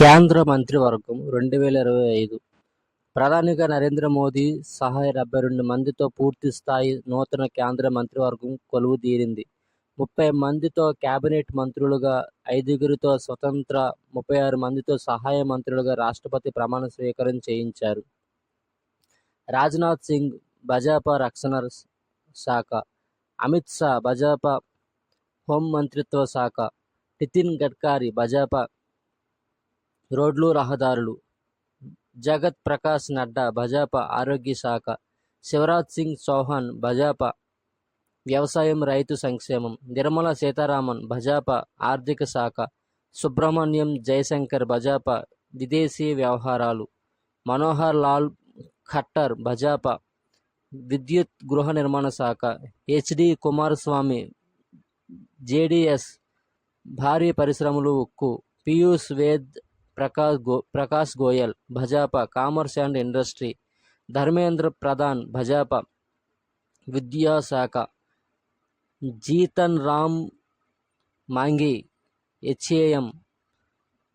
కేంద్ర మంత్రివర్గం రెండు వేల ఇరవై ఐదు. ప్రధానిగా నరేంద్ర మోదీ సహా డెబ్బై రెండు మందితో పూర్తి స్థాయి నూతన కేంద్ర మంత్రివర్గం కొలువు తీరింది ముప్పై మందితో కేబినెట్ మంత్రులుగా ఐదుగురితో స్వతంత్ర ముప్పై ఆరు మందితో సహాయ మంత్రులుగా రాష్ట్రపతి ప్రమాణ స్వీకారం చేయించారు. రాజ్నాథ్ సింగ్ భాజపా రక్షణ శాఖ అమిత్ షా భాజపా హోం మంత్రిత్వ శాఖ నితిన్ గడ్కరీ భాజపా రోడ్లు రహదారులు. జగత్ ప్రకాష్ నడ్డా భజపా ఆరోగ్య శాఖ. శివరాజ్ సింగ్ చౌహాన్ భజపా వ్యవసాయం రైతు సంక్షేమం. నిర్మలా సీతారామన్ భజపా ఆర్థిక శాఖ. సుబ్రహ్మణ్యం జయశంకర్ భజపా విదేశీ వ్యవహారాలు. మనోహర్ లాల్ ఖట్టర్ భాజపా విద్యుత్ గృహ నిర్మాణ శాఖ. హెచ్డి కుమారస్వామి జేడిఎస్ భారీ పరిశ్రమలు ఉక్కు. Piyush Ved Prakash go Prakash Goyal Bhajapa commerce and industry Dharmendra Pradhan Bhajapa విద్యాశాఖ జీతన్ రామ్ మాంగి హెచ్ఏఎం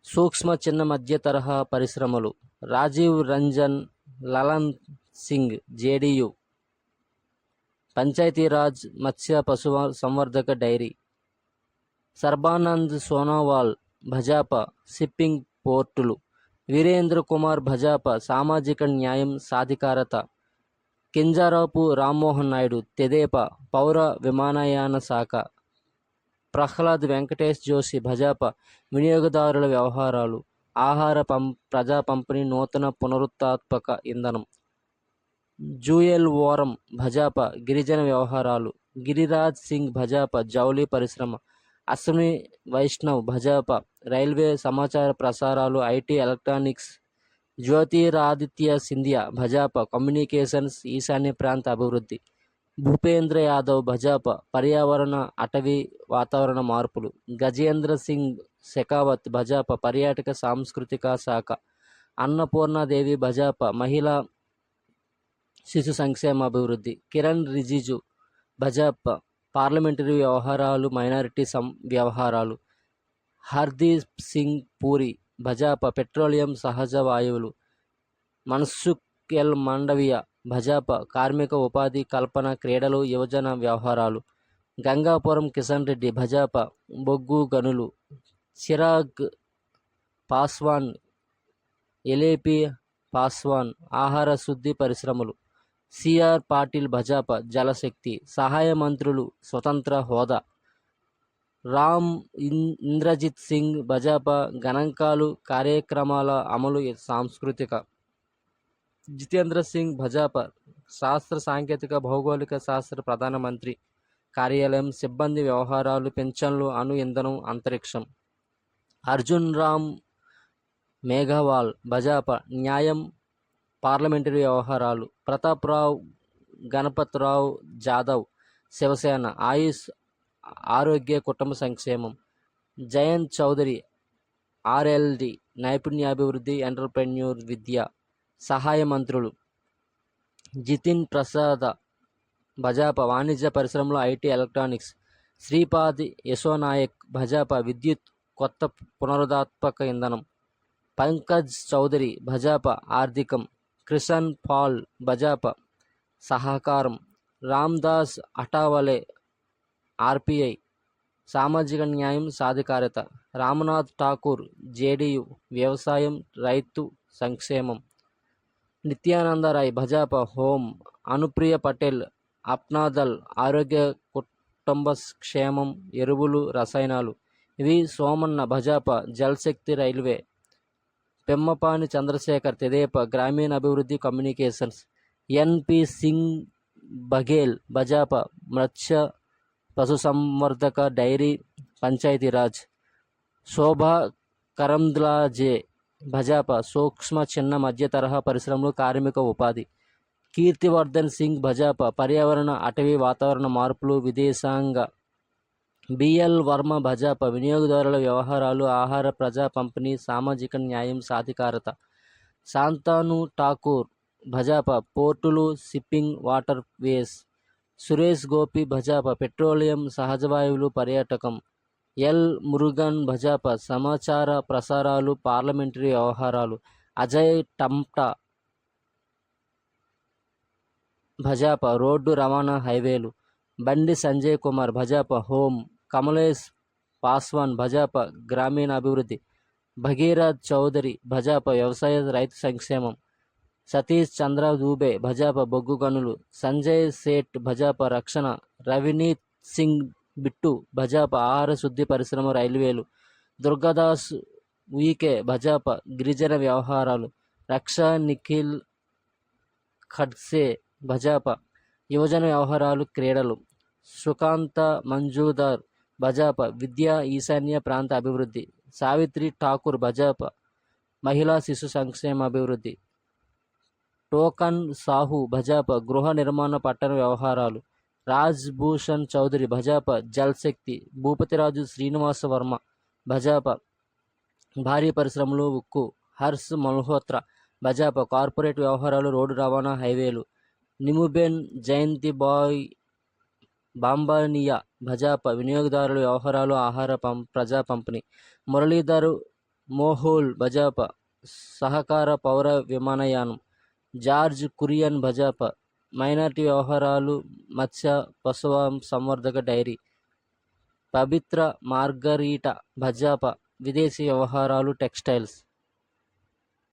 సూక్ష్మ చిన్న మధ్య తరహా పరిశ్రమలు రాజీవ్ రంజన్ లలన్ సింగ్ జేడియు పంచాయతీరాజ్ మత్స్య పశు సంవర్ధక డైరీ సర్బానంద్ సోనోవాల్ భజాపా షిప్పింగ్ పోర్టులు. వీరేంద్ర కుమార్ భజాప సామాజిక న్యాయం సాధికారత. కింజారాపు రామ్మోహన్ నాయుడు తెదేపా పౌర విమానయాన శాఖ. ప్రహ్లాద్ వెంకటేష్ జోషి భజాప వినియోగదారుల వ్యవహారాలు. ఆహార పం ప్రజా పంపిణీ నూతన పునరుత్పాదక ఇంధనం. జూయల్ ఓరం భజాప గిరిజన వ్యవహారాలు. గిరిరాజ్ సింగ్ భజాప జౌళి పరిశ్రమ. అస్సమి వైష్ణవ్ భాజపా రైల్వే సమాచార ప్రసారాలు IT electronics Jyotiraditya Scindia Bhajapa communications ఈశాన్య ప్రాంత అభివృద్ధి భూపేంద్ర యాదవ్ భజాప పర్యావరణ అటవీ వాతావరణ మార్పులు గజేంద్ర సింగ్ శెకావత్ భజాప పర్యాటక సాంస్కృతిక శాఖ అన్నపూర్ణాదేవి భజాప మహిళా శిశు సంక్షేమ అభివృద్ధి కిరణ్ రిజిజు భజాప పార్లమెంటరీ వ్యవహారాలు మైనారిటీ సం వ్యవహారాలు. హర్దీప్ సింగ్ పూరి భజాపా పెట్రోలియం సహజ వాయువులు. మన్సుఖ్ ఎల్ మాండవియ భజాపా కార్మిక ఉపాధి కల్పన క్రీడలు యువజన వ్యవహారాలు. గంగాపురం కిషన్ రెడ్డి భజాపా బొగ్గు గనులు. చిరాగ్ పాస్వాన్ ఎలేపి పాస్వాన్ ఆహార శుద్ధి పరిశ్రమలు. సిఆర్ పాటిల్ భజాప జలశక్తి సహాయ మంత్రులు స్వతంత్ర హోదా. రామ్ ఇన్- ఇంద్రజిత్ సింగ్ భజాప గణాంకాలు కార్యక్రమాల అమలు సాంస్కృతిక. జితేంద్ర సింగ్ భజాప శాస్త్ర సాంకేతిక భౌగోళిక శాస్త్ర ప్రధానమంత్రి కార్యాలయం సిబ్బంది వ్యవహారాలు పెన్షన్లు అణు ఇంధనం అంతరిక్షం. అర్జున్ రామ్ మేఘవాల్ భజాప న్యాయం పార్లమెంటరీ వ్యవహారాలు. ప్రతాప్రావ్ గణపతిరావు జాదవ్ శివసేన ఆయుష్ ఆరోగ్య కుటుంబ సంక్షేమం. జయంత్ చౌదరి ఆర్ఎల్డి నైపుణ్యాభివృద్ధి ఎంటర్ప్రెన్యూర్ విద్య సహాయ మంత్రులు. జితిన్ ప్రసాద్ భజాప వాణిజ్య పరిశ్రమలో ఐటీ ఎలక్ట్రానిక్స్. శ్రీపాద్ యశోనాయక్ భజాప విద్యుత్ కొత్త పునరుదాత్మక ఇంధనం. పంకజ్ చౌదరి భజాప ఆర్థికం. క్రిషన్ పాల్ బజాప సహకారం రామ్దాస్ అటావలే ఆర్పిఐ సామాజిక న్యాయం సాధికారత రామనాథ్ ఠాకూర్ జేడీయూ వ్యవసాయం రైతు సంక్షేమం నిత్యానంద రాయ్ హోం అనుప్రియ పటేల్ అప్నాదల్ ఆరోగ్య కుటుంబ క్షేమం ఎరువులు రసాయనాలు వి సోమన్న భజాప జల్శక్తి రైల్వే పెమ్మపాని చంద్రశేఖర్ తెదేప గ్రామీణ అభివృద్ధి communications N P Singh Baghel Bhajapa మత్స్య పశుసంవర్ధక డైరీ పంచాయతీరాజ్ శోభా కరంద్లాజే భజాప సూక్ష్మ చిన్న మధ్య తరహా పరిశ్రమలు కార్మిక ఉపాధి కీర్తివర్ధన్ సింగ్ భజాప పర్యావరణ అటవీ వాతావరణ మార్పులు విదేశాంగ బిఎల్ వర్మ భాజపా వినియోగదారుల వ్యవహారాలు ఆహార ప్రజా పంపిణీ సామాజిక న్యాయం సాధికారత. శాంతాను ఠాకూర్ భాజపా పోర్టులు shipping water ways. Suresh Gopi Bhajapa petroleum సహజ వాయువులు పర్యాటకం. ఎల్ మురుగన్ భాజపా సమాచార ప్రసారాలు పార్లమెంటరీ వ్యవహారాలు. అజయ్ టమ్టా భజాపా రోడ్డు రవాణా హైవేలు. బండి సంజయ్ కుమార్ భాజపా హోమ్ కమలేష్ పాస్వాన్ భాజపా గ్రామీణ అభివృద్ధి భగీరథ్ చౌదరి భాజపా వ్యవసాయ రైతు సంక్షేమం సతీష్ చంద్ర దూబే భాజపా బొగ్గు గనులు సంజయ్ సేట్ భాజపా రక్షణ రవినీత్ సింగ్ బిట్టు భాజపా ఆహార శుద్ధి పరిశ్రమ రైల్వేలు దుర్గాదాస్ ఉయికే భాజపా గిరిజన వ్యవహారాలు రక్ష నిఖిల్ ఖడ్సే భాజపా యువజన వ్యవహారాలు క్రీడలు సుకాంత మంజూదార్ బజాప విద్యా ఈశాన్య ప్రాంత అభివృద్ధి. సావిత్రి ఠాకూర్ బజాప మహిళా శిశు సంక్షేమ అభివృద్ధి. టోకన్ సాహు భాజపా గృహ నిర్మాణ పట్టణ వ్యవహారాలు. రాజ్ భూషణ్ చౌదరి భాజపా జల్శక్తి. భూపతిరాజు శ్రీనివాస వర్మ భాజపా భారీ పరిశ్రమలు ఉక్కు. హర్ష్ మల్హోత్రా భాజపా కార్పొరేట్ వ్యవహారాలు రోడ్డు రవాణా హైవేలు. నిముబెన్ జయంతి బాయ్ బాంబానియా భజాప వినియోగదారుల వ్యవహారాలు ఆహార పం ప్రజా పంపిణీ. మురళీధర్ మోహోల్ భజాప సహకార పౌర విమానయానం. జార్జ్ కురియన్ భజాప మైనార్టీ వ్యవహారాలు మత్స్య పశువ సంవర్ధక డైరీ. పవిత్ర మార్గరీట భజాప విదేశీ వ్యవహారాలు టెక్స్టైల్స్.